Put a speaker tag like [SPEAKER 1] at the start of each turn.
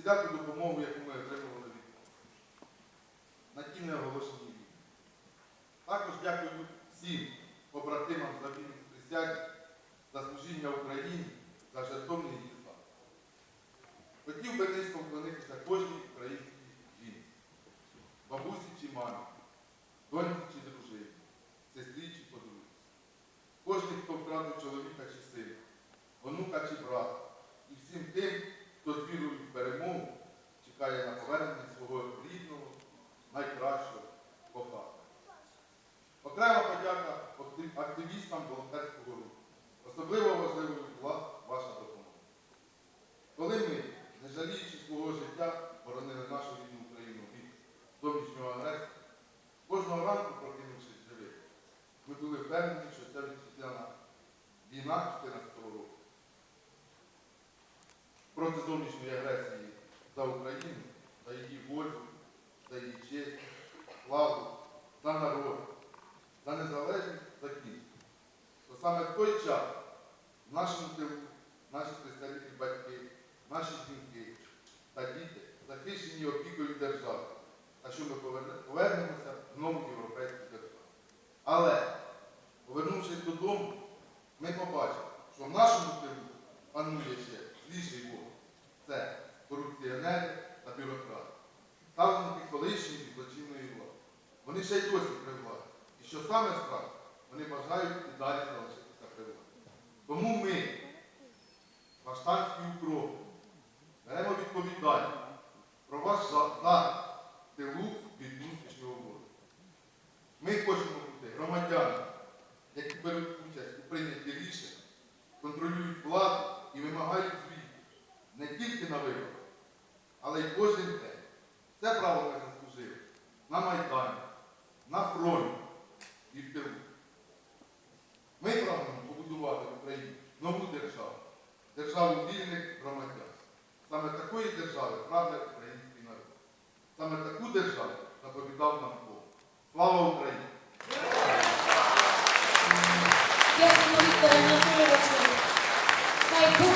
[SPEAKER 1] і дати допомогу, яку ми отримували від на тій неоголошеній війні. Також дякую всім побратимам за війну присяг, за служіння Україні, за жертовний її славу. Хотів би низько вклонитися кожній українській жінці, бабусі чи мамі, доньці чи дружині, сестрі чи подружці. кожній, хто втратив чоловіка чи сина, онука чи брата і всім тим, хто з вірою в перемогу чекає на повернення свого рідного, найкращого кохання. Окрема подяка активістам волонтерського руху. Особливо важливою була ваша допомога. Коли ми, не жаліючи свого життя, боронили нашу рідну Україну від зовнішнього агресора, кожного ранку, прокинувшись живих, ми були впевнені, що це вітчизняна війна 14 зовнішньої агресії за Україну, за її волю, за її честь, славу, за народ, за незалежність, за кінь. То саме в той час в нашому тилу наші представники батьки, наші жінки та діти захищені опікою держави, а що ми поверне- повернемося в нову європейську державу. Але, повернувшись додому, ми побачимо, що в нашому Вони ще й досі при владі. І що саме страшно, вони бажають і далі залишитися при владі. Тому ми, баштанські укропи, беремо відповідальність про ваш за- тилу від внутрішнього ворога. Ми хочемо бути громадянами, які беруть участь у прийнятті рішень, контролюють владу і вимагають звіту не тільки на виборах, але й кожен день. Це право ми заслужили на Майдані, нову державу, державу вільних громадян. Саме такої держави прагне український народ. Саме таку державу заповідав нам Бог. Слава Україні!
[SPEAKER 2] Дякую, Вікторе Анатолійовичу. Хай Бог